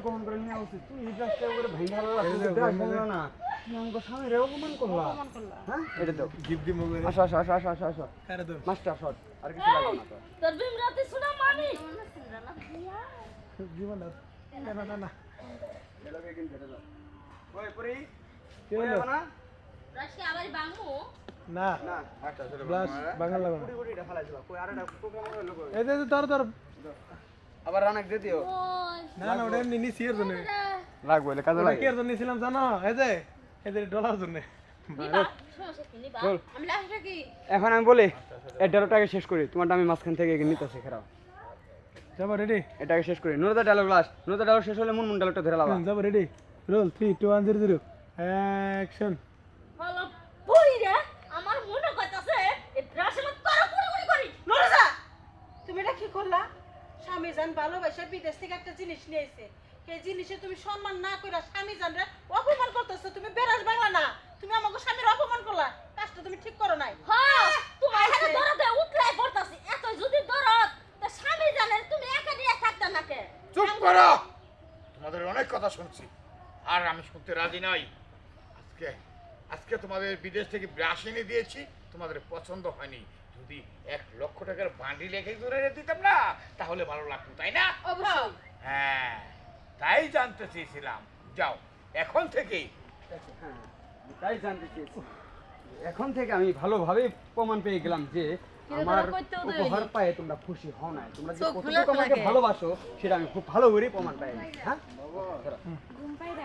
অপমান করে নেওয়া উচিত। এই কাজটা করে ভেঙে না হ্যাঁ? না তো আবার রানাক দিয়ে দিও। না না ওটা এমনি নিছি এর জন্য। লাগবো এলে কাজে লাগে। কি এর জন্য নিছিলাম জানো? এই যে এই যে ডলার জন্য। এখন আমি বলি এগারোটাকে শেষ করি। তোমারটা আমি মাঝখান থেকে এগিয়ে নিতেছি খেরাও যাব রেডি এটাকে শেষ করি। নুরদা ডায়লগ লাস্ট নুরদা ডায়লগ শেষ হলে মুন মুন ডায়লগটা ধরে লাবা। যাব ready roll three two one zero zero action আমার মনে এই করো করি। নরসা তুমি এটা কি করলা? স্বামী জান ভালোবাসা বিদেশ থেকে একটা জিনিস নিয়ে এসে সেই জিনিসে তুমি সম্মান না করে স্বামী জান রে অপমান করতেছো। তুমি বেরাস বাংলা না তুমি আমাকে স্বামীর অপমান করলা। কাজটা তুমি ঠিক করো নাই। হ্যাঁ তোমার হাতে দরদে উতলাই পড়তাছি। এত যদি দরদ তা স্বামী জানে তুমি একা দিয়ে থাকতা না কে? চুপ করো! তোমাদের অনেক কথা শুনছি। আর আমি শুনতে রাজি নই। আজকে আজকে তোমাদের বিদেশ থেকে ব্রাশ এনে দিয়েছি তোমাদের পছন্দ হয়নি। যদি এক লক্ষ টাকার বান্ডি লেখে ধরে দিতাম না তাহলে ভালো লাগতো তাই না? অবশ্যই। হ্যাঁ তাই জানতে চেয়েছিলাম। যাও এখন থেকেই হ্যাঁ, তাই জানতে চেয়েছি। এখন থেকে আমি ভালোভাবে প্রমাণ পেয়ে গেলাম যে আমার উপহার পায়ে তোমরা খুশি হও না তোমরা যে কতটুকু আমাকে ভালোবাসো সেটা আমি খুব ভালো করে প্রমাণ পাই হ্যাঁ? ঘুম পাই রে